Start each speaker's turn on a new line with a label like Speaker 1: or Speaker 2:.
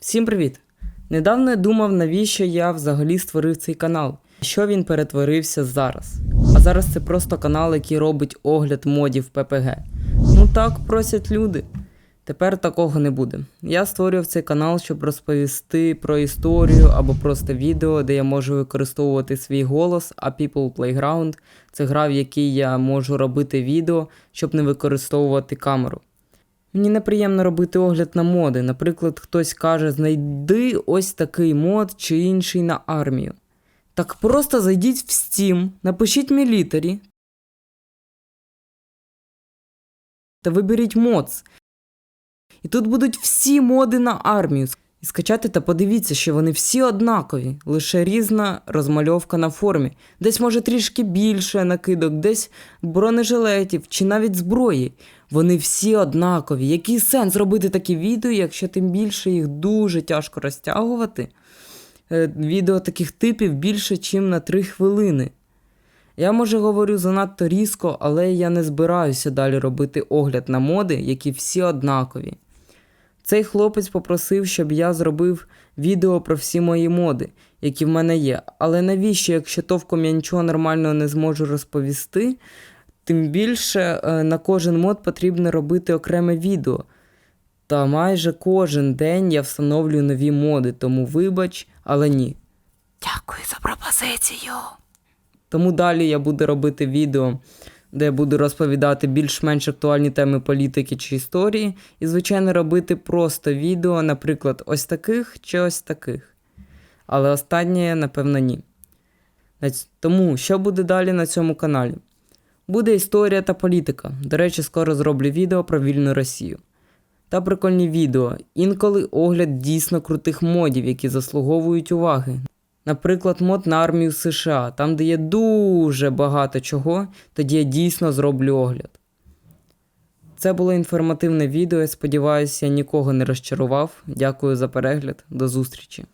Speaker 1: Всім привіт! Недавно я думав, навіщо я взагалі створив цей канал. Що він перетворився зараз. А зараз це просто канал, який робить огляд модів PPG. Ну так просять люди. Тепер такого не буде. Я створював цей канал, щоб розповісти про історію або просто відео, де я можу використовувати свій голос, а People Playground це гра, в якій я можу робити відео, щоб не використовувати камеру. Мені неприємно робити огляд на моди. Наприклад, хтось каже, знайди ось такий мод чи інший на армію. Так просто зайдіть в Steam, напишіть мілітарі та виберіть модс. І тут будуть всі моди на армію. І скачати та подивіться, що вони всі однакові, лише різна розмальовка на формі. Десь може трішки більше накидок, десь бронежилетів чи навіть зброї. Вони всі однакові. Який сенс робити такі відео, якщо тим більше їх дуже тяжко розтягувати? Е, Відео таких типів більше, ніж на 3 хвилини. Я може говорю занадто різко, але я не збираюся далі робити огляд на моди, які всі однакові. Цей хлопець попросив, щоб я зробив відео про всі мої моди, які в мене є. Але навіщо, якщо товком я нічого нормального не зможу розповісти, тим більше е, на кожен мод потрібно робити окреме відео. Та майже кожен день я встановлюю нові моди, тому вибач, але ні.
Speaker 2: Дякую за пропозицію.
Speaker 1: Тому далі я буду робити відео, де я буду розповідати більш-менш актуальні теми політики чи історії, і, звичайно, робити просто відео, наприклад, ось таких чи ось таких. Але останнє, напевно, ні. Тому що буде далі на цьому каналі? Буде історія та політика. До речі, скоро зроблю відео про вільну Росію. Та прикольні відео, інколи огляд дійсно крутих модів, які заслуговують уваги. Наприклад, мод на армію США, там, де є дуже багато чого, тоді я дійсно зроблю огляд. Це було інформативне відео. Я сподіваюся, я нікого не розчарував. Дякую за перегляд. До зустрічі.